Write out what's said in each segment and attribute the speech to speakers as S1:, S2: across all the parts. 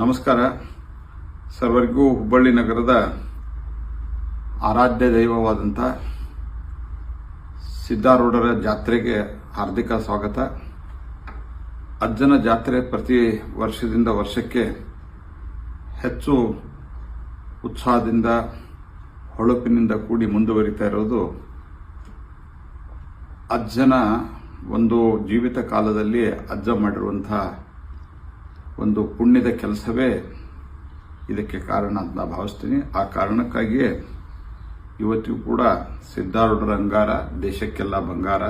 S1: ನಮಸ್ಕಾರ. ಸರ್ವರಿಗೂ ಹುಬ್ಬಳ್ಳಿ ನಗರದ ಆರಾಧ್ಯ ದೈವವಾದಂಥ ಸಿದ್ಧಾರೂಢರ ಜಾತ್ರೆಗೆ ಹಾರ್ದಿಕ ಸ್ವಾಗತ. ಅಜ್ಜನ ಜಾತ್ರೆ ಪ್ರತಿ ವರ್ಷದಿಂದ ವರ್ಷಕ್ಕೆ ಹೆಚ್ಚು ಉತ್ಸಾಹದಿಂದ, ಹೊಳಪಿನಿಂದ ಕೂಡಿ ಮುಂದುವರಿತಾ ಇರೋದು ಅಜ್ಜನ ಒಂದು ಜೀವಿತ ಕಾಲದಲ್ಲಿ ಅಜ್ಜ ಮಾಡಿರುವಂಥ ಒಂದು ಪುಣ್ಯದ ಕೆಲಸವೇ ಇದಕ್ಕೆ ಕಾರಣ ಅಂತ ನಾನು ಭಾವಿಸ್ತೀನಿ. ಆ ಕಾರಣಕ್ಕಾಗಿಯೇ ಇವತ್ತಿಗೂ ಕೂಡ ಸಿದ್ಧಾರೂಢರ ಅಂಗಾರ, ದೇಶಕ್ಕೆಲ್ಲ ಬಂಗಾರ.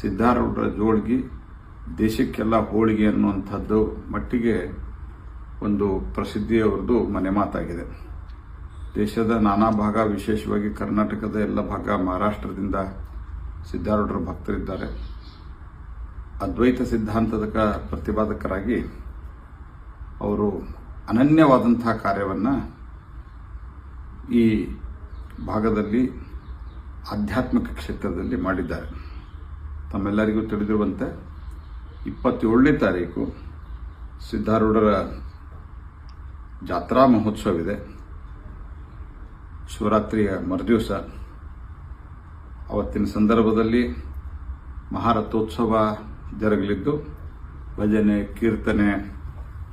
S1: ಸಿದ್ಧಾರೂಢರ ಜೋಳ್ಗಿ, ದೇಶಕ್ಕೆಲ್ಲ ಹೋಳಿಗೆ ಅನ್ನುವಂಥದ್ದು ಮಟ್ಟಿಗೆ ಒಂದು ಪ್ರಸಿದ್ಧಿಯವರದು ಮನೆ ಮಾತಾಗಿದೆ. ದೇಶದ ನಾನಾ ಭಾಗ, ವಿಶೇಷವಾಗಿ ಕರ್ನಾಟಕದ ಎಲ್ಲ ಭಾಗ, ಮಹಾರಾಷ್ಟ್ರದಿಂದ ಸಿದ್ಧಾರೂಢರ ಭಕ್ತರಿದ್ದಾರೆ. ಅದ್ವೈತ ಸಿದ್ಧಾಂತದ ಪ್ರತಿಪಾದಕರಾಗಿ ಅವರು ಅನನ್ಯವಾದಂತಹ ಕಾರ್ಯವನ್ನು ಈ ಭಾಗದಲ್ಲಿ, ಆಧ್ಯಾತ್ಮಿಕ ಕ್ಷೇತ್ರದಲ್ಲಿ ಮಾಡಿದ್ದಾರೆ. ತಮ್ಮೆಲ್ಲರಿಗೂ ತಿಳಿದಿರುವಂತೆ, ಇಪ್ಪತ್ತೇಳನೇ ತಾರೀಕು ಸಿದ್ಧಾರೂಢರ ಜಾತ್ರಾ ಮಹೋತ್ಸವವಿದೆ. ಶಿವರಾತ್ರಿಯ ಮರುದಿವಸ. ಅವತ್ತಿನ ಸಂದರ್ಭದಲ್ಲಿ ಮಹಾರಥೋತ್ಸವ ಜರುಗಲಿದ್ದು, ಭಜನೆ, ಕೀರ್ತನೆ,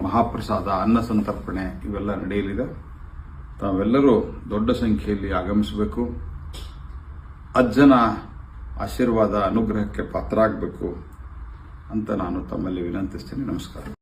S1: ಮಹಾಪ್ರಸಾದ, ಅನ್ನ ಸಂತರ್ಪಣೆ ಇವೆಲ್ಲ ನಡೆಯಲಿದೆ. ತಾವೆಲ್ಲರೂ ದೊಡ್ಡ ಸಂಖ್ಯೆಯಲ್ಲಿ ಆಗಮಿಸಬೇಕು. ಅಜ್ಜನ ಆಶೀರ್ವಾದ, ಅನುಗ್ರಹಕ್ಕೆ ಪಾತ್ರ ಆಗಬೇಕು ಅಂತ ನಾನು ತಮ್ಮಲ್ಲಿ ವಿನಂತಿಸ್ತೇನೆ. ನಮಸ್ಕಾರ.